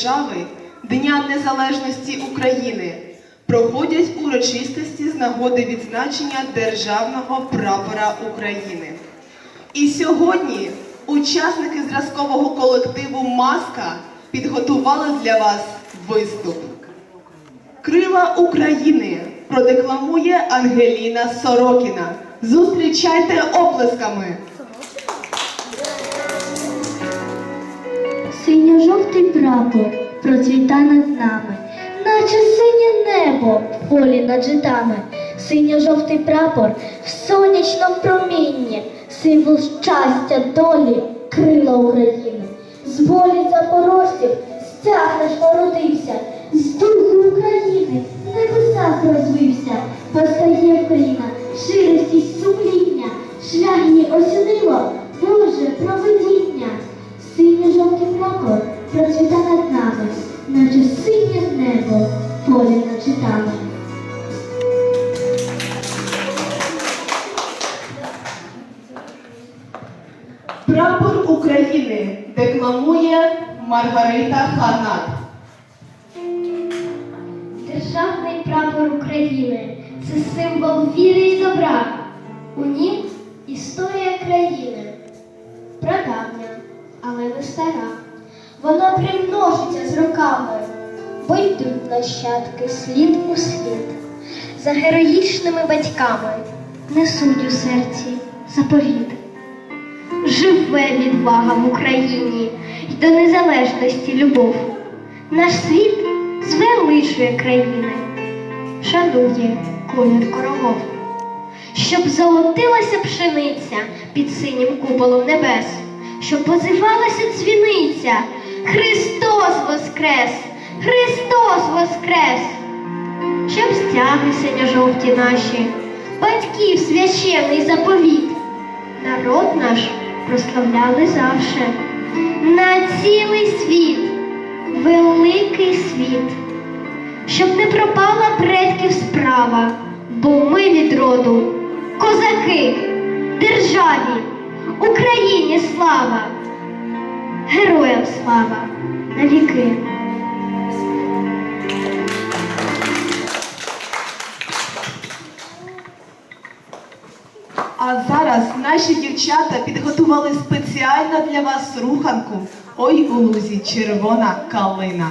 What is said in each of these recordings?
держави, Дня Незалежності України, проходять урочистості з нагоди відзначення Державного прапора України. І сьогодні учасники зразкового колективу Маска підготували для вас виступ. Крила України продекламує Ангеліна Сорокіна. Зустрічайте оплесками! Синьо-жовтий прапор процвіта над нами, наче синє небо в полі над житами. Синьо-жовтий прапор в сонячному промінні, символ щастя, долі, крила України. З волі запорожців стяг наш породився, з духу України в небесах розвився, постає Україна, широстість сумління, України декламує Маргарита Ханат. Державний прапор України це символ віри і добра. У нім історія країни. Прадавня, але не стара. Вона примножиться з роками, бо йдуть нащадки слід у слід. За героїчними батьками несуть у серці заповіт. Живе відвага в Україні й до незалежності любов. Наш світ звеличує країни, шанує колір коровов. Щоб золотилася пшениця під синім куполом небес, щоб позивалася дзвіниця. Христос воскрес! Христос воскрес! Щоб стяги синьо-жовті наші, батьків священний заповіт, народ наш прославляли завше. На цілий світ, великий світ, щоб не пропала предків справа, бо ми від роду козаки, державі, Україні слава, героям слава. Навіки. Зараз наші дівчата підготували спеціально для вас руханку Ой у лузі червона калина.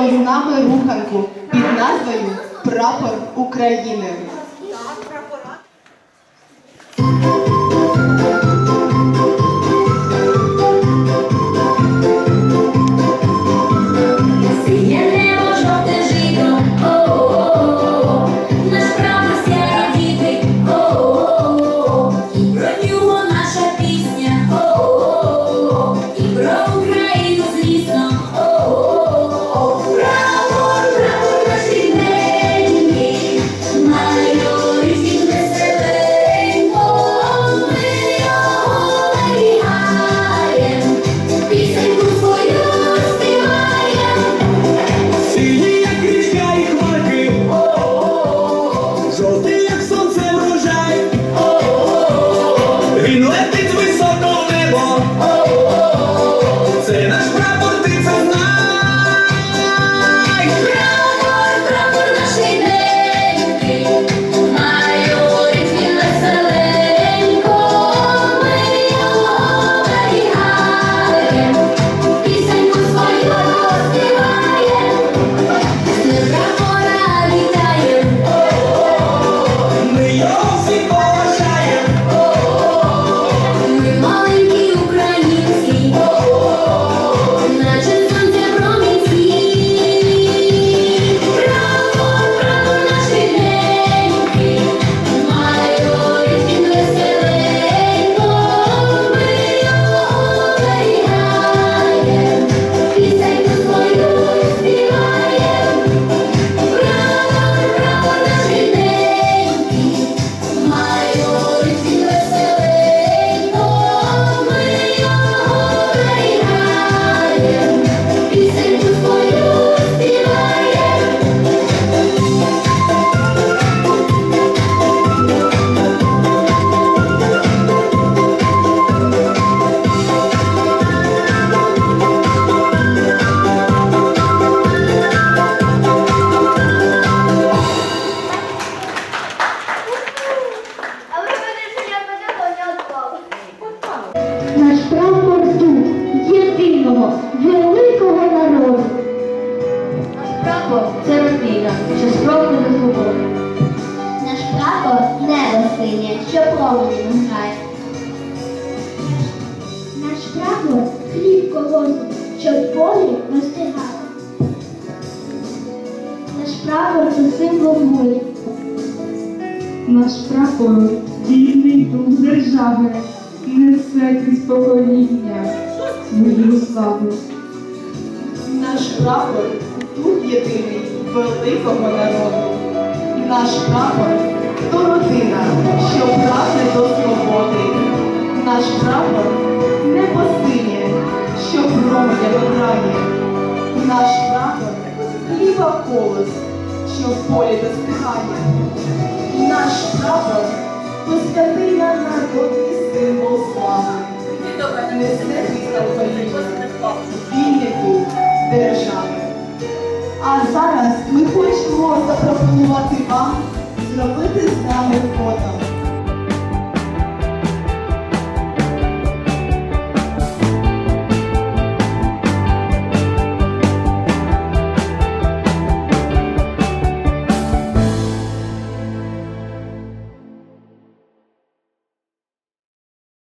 Разом з нами руханку під назвою Прапор України. Наш прапор хліб колосить, що в полі розтягає. Наш прапор це символ волі. Наш прапор вільний дух держави несе крізь покоління свою славу. Наш прапор дух єдиний великого народу. Наш прапор то родина, що прагне до свободи. Наш прапор небо синє, що променя виграє. Наш прапор хліба колос, що в полі достигає. Наш прапор то святиня народний символ слави. Несе України вільний держави. А зараз ми хочемо запропонувати вам the wind is now for them.